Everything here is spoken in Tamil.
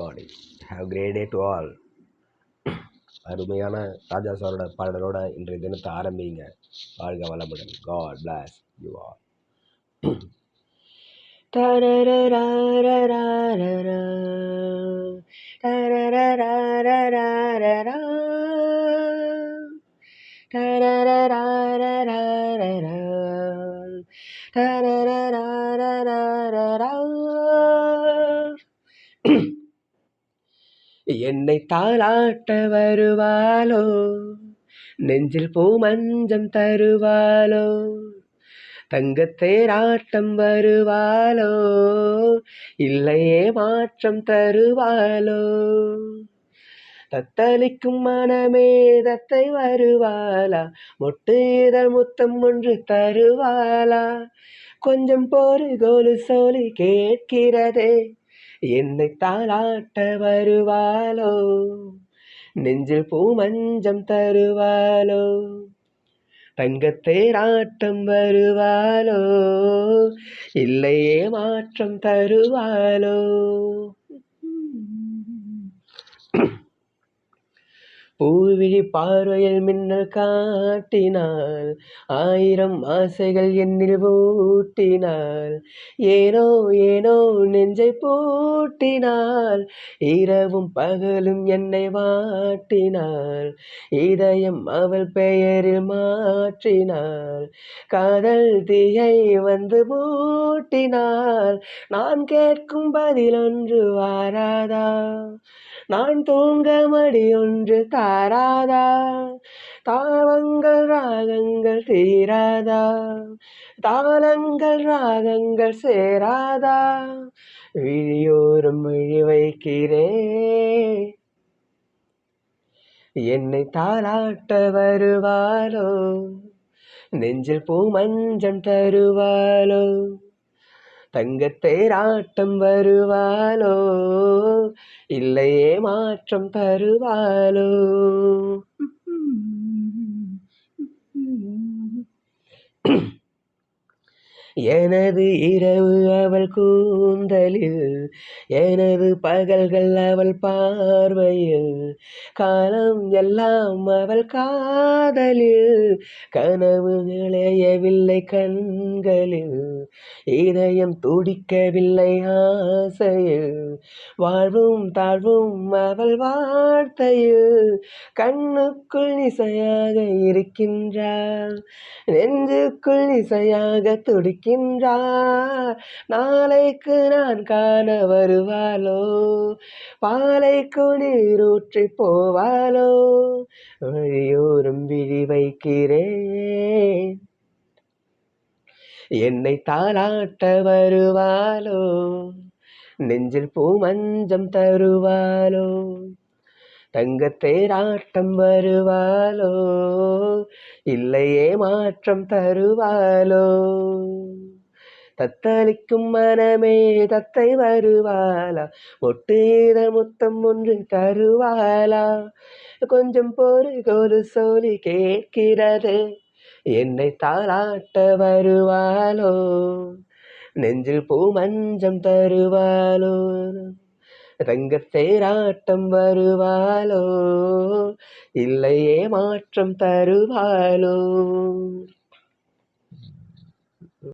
Morning have great day to all அருமையான ராஜா சாரோட பாடலோட இன்றைய தினத்தை ஆரம்பிங்க. வாழ்க வளமுடன். காட் பிளாஸ் யூ ஆல் என்னை தாளாட்ட வருவாளோ? நெஞ்சில் பூ மஞ்சம் தருவாளோ? தங்கத்தேராட்டம் வருவாளோ? இல்லையே மாற்றம் தருவாளோ? தத்தளிக்கும் மனமே தத்தை வருவாளா? மொட்டு இதழ் முத்தம் ஒன்று தருவாளா? கொஞ்சம் போரு கோலு சோலி கேட்கிறதே. என்னை தாளாட்ட வருவாளோ? நெஞ்சில் பூ மஞ்சம் தருவாளோ? தங்கத்தேராட்டம் வருவாளோ? இல்லையே மாற்றம் தருவாளோ? பூவிழி பார்வையில் மின்னல் காட்டினாள். ஆயிரம் ஆசைகள் என்னில் ஊட்டினாள். ஏனோ ஏனோ நெஞ்சை பூட்டினாள். இரவும் பகலும் என்னை வாட்டினாள். இதயம் அவள் பெயரில் மாற்றினாள். காதல் தீயை வந்து மூட்டினாள். நான் கேட்கும் பதில் ஒன்று வாராதா? நான் தூங்க மடி ஒன்று தா தாராதா தாளங்கள் ராகங்கள் தீராதா? தாளங்கள் ராகங்கள் சேராதா? விழியோரும் விழி வைக்கிறே. என்னை தாளாட்ட வருவாளோ? நெஞ்சில் பூ மஞ்சம் தருவாளோ? தங்கத்தேராட்டம் வருவாளோ? இல்லையே மாற்றம் தருவாளோ? எனது இரவு அவள் கூந்தலில் எனது பகல்கள் அவள் பார்வையில் காலம் எல்லாம் அவள் காதலில் கனவு நிலையவில்லை கண்களில் இதயம் துடிக்கவில்லை ஆசையில் வாழ்வும் தாழ்வும் அவள் வார்த்தையில் கண்ணுக்குள் இசையாக இருக்கின்றாள் நெஞ்சுக்குள் இசையாக துடிக்க நிற்கின்றார். நாளைக்கு நான் காண வருவாளோ? பாலைக்கு நீரூற்றி போவாளோ? வழியோரம் விழி வைக்கிறேன். என்னை தாளாட்ட வருவாளோ? நெஞ்சில் பூ மஞ்சம் தருவாளோ? தங்கத்தேராட்டம் வருவாளோ? இல்லையே மாற்றம் தருவாளோ? தத்தளிக்கும் மனமே தத்தை வருவாளா? ஒட்டு ஈர முத்தம் ஒன்று தருவாளா? கொஞ்சம் பொறு ஒரு சோலி கேட்கிறது என்னை தாளாட்ட வருவாளோ? நெஞ்சில் பூ மஞ்சம் தருவாளோ? ரங்கத்தேராட்டம் வருவாளோ? இல்லையே மாற்றம் தருவாளோ?